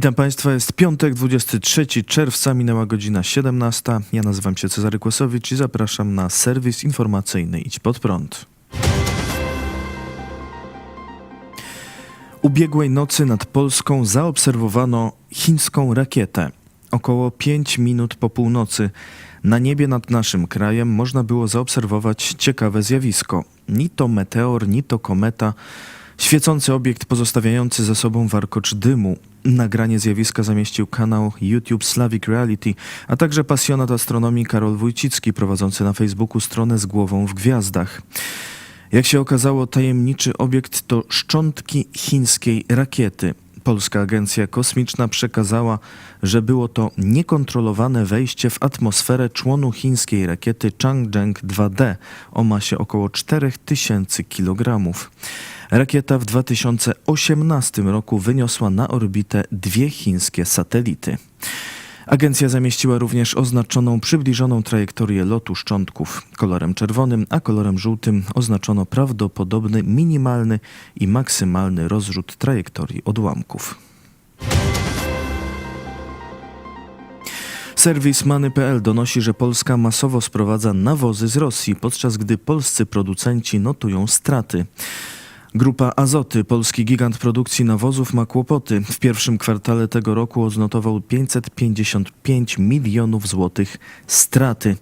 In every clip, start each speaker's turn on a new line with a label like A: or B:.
A: Witam Państwa, jest piątek, 23 czerwca, minęła godzina 17. Ja nazywam się Cezary Kłosowicz i zapraszam na serwis informacyjny Idź Pod Prąd. Ubiegłej nocy nad Polską zaobserwowano chińską rakietę. Około 5 minut po północy na niebie nad naszym krajem można było zaobserwować ciekawe zjawisko. Ni to meteor, ni to kometa. Świecący obiekt pozostawiający za sobą warkocz dymu. Nagranie zjawiska zamieścił kanał YouTube Slavic Reality, a także pasjonat astronomii Karol Wójcicki prowadzący na Facebooku stronę z głową w gwiazdach. Jak się okazało, tajemniczy obiekt to szczątki chińskiej rakiety. Polska Agencja Kosmiczna przekazała, że było to niekontrolowane wejście w atmosferę członu chińskiej rakiety Changzheng 2D o masie około 4000 kg. Rakieta w 2018 roku wyniosła na orbitę dwie chińskie satelity. Agencja zamieściła również oznaczoną przybliżoną trajektorię lotu szczątków. Kolorem czerwonym, a kolorem żółtym oznaczono prawdopodobny minimalny i maksymalny rozrzut trajektorii odłamków. Serwis Many.pl donosi, że Polska masowo sprowadza nawozy z Rosji, podczas gdy polscy producenci notują straty. Grupa Azoty, polski gigant produkcji nawozów, ma kłopoty. W pierwszym kwartale tego roku odnotował 555 milionów złotych straty.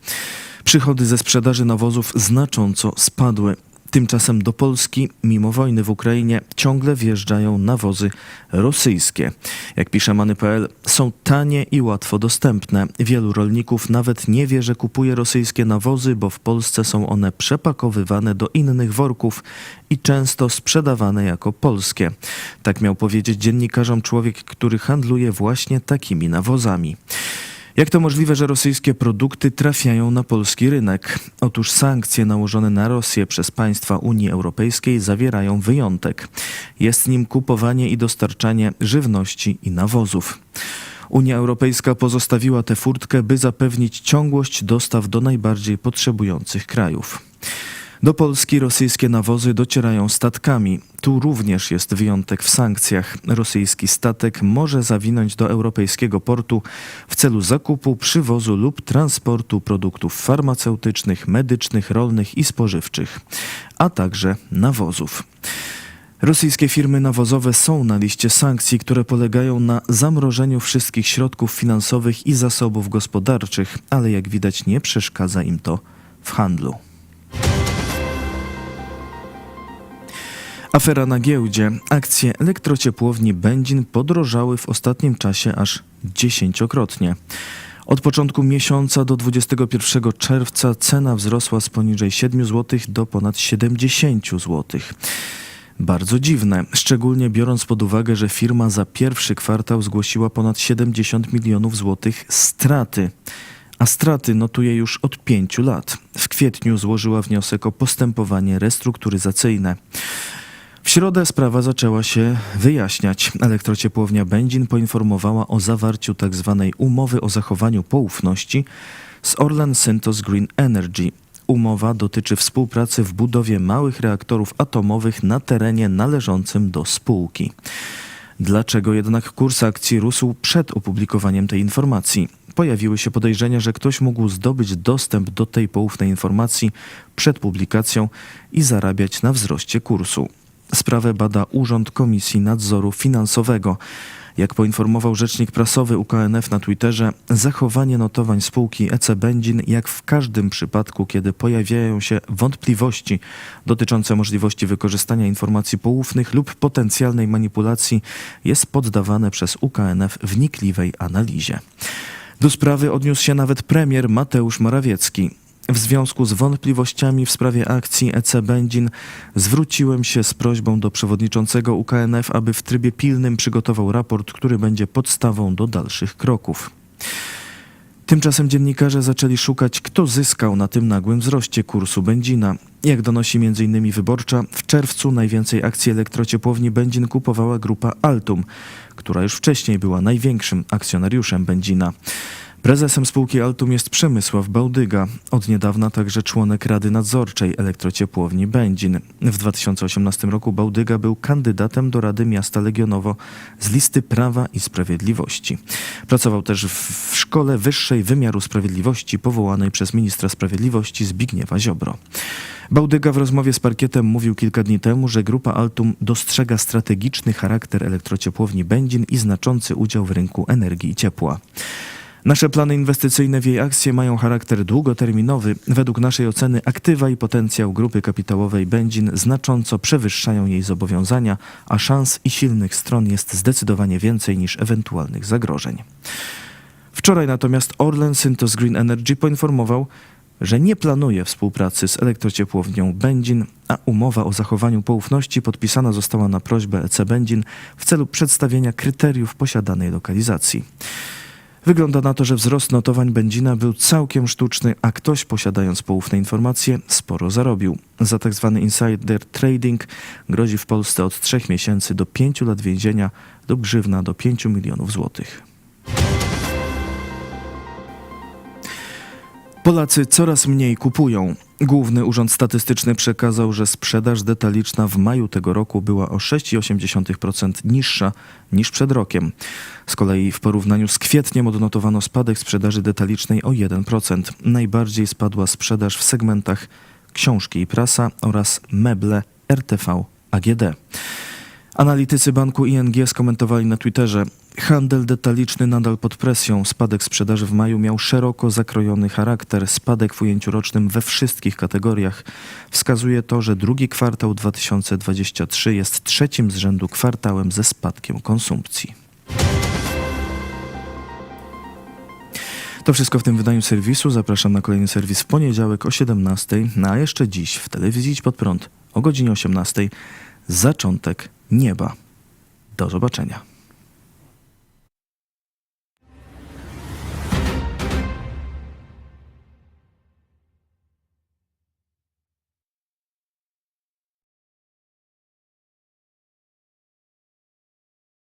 A: Przychody ze sprzedaży nawozów znacząco spadły. Tymczasem do Polski, mimo wojny w Ukrainie, ciągle wjeżdżają nawozy rosyjskie. Jak pisze Many.pl, są tanie i łatwo dostępne. Wielu rolników nawet nie wie, że kupuje rosyjskie nawozy, bo w Polsce są one przepakowywane do innych worków i często sprzedawane jako polskie. Tak miał powiedzieć dziennikarzom człowiek, który handluje właśnie takimi nawozami. Jak to możliwe, że rosyjskie produkty trafiają na polski rynek? Otóż sankcje nałożone na Rosję przez państwa Unii Europejskiej zawierają wyjątek. Jest nim kupowanie i dostarczanie żywności i nawozów. Unia Europejska pozostawiła tę furtkę, by zapewnić ciągłość dostaw do najbardziej potrzebujących krajów. Do Polski rosyjskie nawozy docierają statkami. Tu również jest wyjątek w sankcjach. Rosyjski statek może zawinąć do europejskiego portu w celu zakupu, przywozu lub transportu produktów farmaceutycznych, medycznych, rolnych i spożywczych, a także nawozów. Rosyjskie firmy nawozowe są na liście sankcji, które polegają na zamrożeniu wszystkich środków finansowych i zasobów gospodarczych, ale jak widać nie przeszkadza im to w handlu. Afera na giełdzie. Akcje elektrociepłowni Będzin podrożały w ostatnim czasie aż dziesięciokrotnie. Od początku miesiąca do 21 czerwca cena wzrosła z poniżej 7 zł do ponad 70 zł. Bardzo dziwne, szczególnie biorąc pod uwagę, że firma za pierwszy kwartał zgłosiła ponad 70 milionów złotych straty a straty notuje już od pięciu lat. W kwietniu złożyła wniosek o postępowanie restrukturyzacyjne. Środę sprawa zaczęła się wyjaśniać. Elektrociepłownia Będzin poinformowała o zawarciu tzw. umowy o zachowaniu poufności z Orlen Syntos Green Energy. Umowa dotyczy współpracy w budowie małych reaktorów atomowych na terenie należącym do spółki. Dlaczego jednak kurs akcji rósł przed opublikowaniem tej informacji? Pojawiły się podejrzenia, że ktoś mógł zdobyć dostęp do tej poufnej informacji przed publikacją i zarabiać na wzroście kursu. Sprawę bada Urząd Komisji Nadzoru Finansowego. Jak poinformował rzecznik prasowy UKNF na Twitterze, zachowanie notowań spółki EC Będzin, jak w każdym przypadku, kiedy pojawiają się wątpliwości dotyczące możliwości wykorzystania informacji poufnych lub potencjalnej manipulacji, jest poddawane przez UKNF wnikliwej analizie. Do sprawy odniósł się nawet premier Mateusz Morawiecki. W związku z wątpliwościami w sprawie akcji EC Będzin zwróciłem się z prośbą do przewodniczącego UKNF, aby w trybie pilnym przygotował raport, który będzie podstawą do dalszych kroków. Tymczasem dziennikarze zaczęli szukać, kto zyskał na tym nagłym wzroście kursu benzina. Jak donosi m.in. Wyborcza, w czerwcu najwięcej akcji elektrociepłowni Będzin kupowała grupa Altum, która już wcześniej była największym akcjonariuszem Będzina. Prezesem spółki Altum jest Przemysław Bałdyga, od niedawna także członek Rady Nadzorczej Elektrociepłowni Będzin. W 2018 roku Bałdyga był kandydatem do Rady Miasta Legionowo z listy Prawa i Sprawiedliwości. Pracował też w, Szkole Wyższej Wymiaru Sprawiedliwości powołanej przez ministra sprawiedliwości Zbigniewa Ziobro. Bałdyga w rozmowie z parkietem mówił kilka dni temu, że grupa Altum dostrzega strategiczny charakter elektrociepłowni Będzin i znaczący udział w rynku energii i ciepła. Nasze plany inwestycyjne w jej akcje mają charakter długoterminowy. Według naszej oceny aktywa i potencjał grupy kapitałowej Będzin znacząco przewyższają jej zobowiązania, a szans i silnych stron jest zdecydowanie więcej niż ewentualnych zagrożeń. Wczoraj natomiast Orlen Syntos Green Energy poinformował, że nie planuje współpracy z elektrociepłownią Będzin, a umowa o zachowaniu poufności podpisana została na prośbę EC Będzin w celu przedstawienia kryteriów posiadanej lokalizacji. Wygląda na to, że wzrost notowań Będzina był całkiem sztuczny, a ktoś posiadając poufne informacje sporo zarobił. Za tzw. insider trading grozi w Polsce od 3 miesięcy do 5 lat więzienia lub grzywna do 5 milionów złotych. Polacy coraz mniej kupują. Główny Urząd Statystyczny przekazał, że sprzedaż detaliczna w maju tego roku była o 6,8% niższa niż przed rokiem. Z kolei w porównaniu z kwietniem odnotowano spadek sprzedaży detalicznej o 1%. Najbardziej spadła sprzedaż w segmentach książki i prasa oraz meble RTV AGD. Analitycy banku ING skomentowali na Twitterze: Handel detaliczny nadal pod presją. Spadek sprzedaży w maju miał szeroko zakrojony charakter. Spadek w ujęciu rocznym we wszystkich kategoriach. Wskazuje to, że drugi kwartał 2023 jest trzecim z rzędu kwartałem ze spadkiem konsumpcji. To wszystko w tym wydaniu serwisu. Zapraszam na kolejny serwis w poniedziałek o 17, no a jeszcze dziś w telewizji Pod Prąd o godzinie 18. Zaczątek nieba. Do zobaczenia.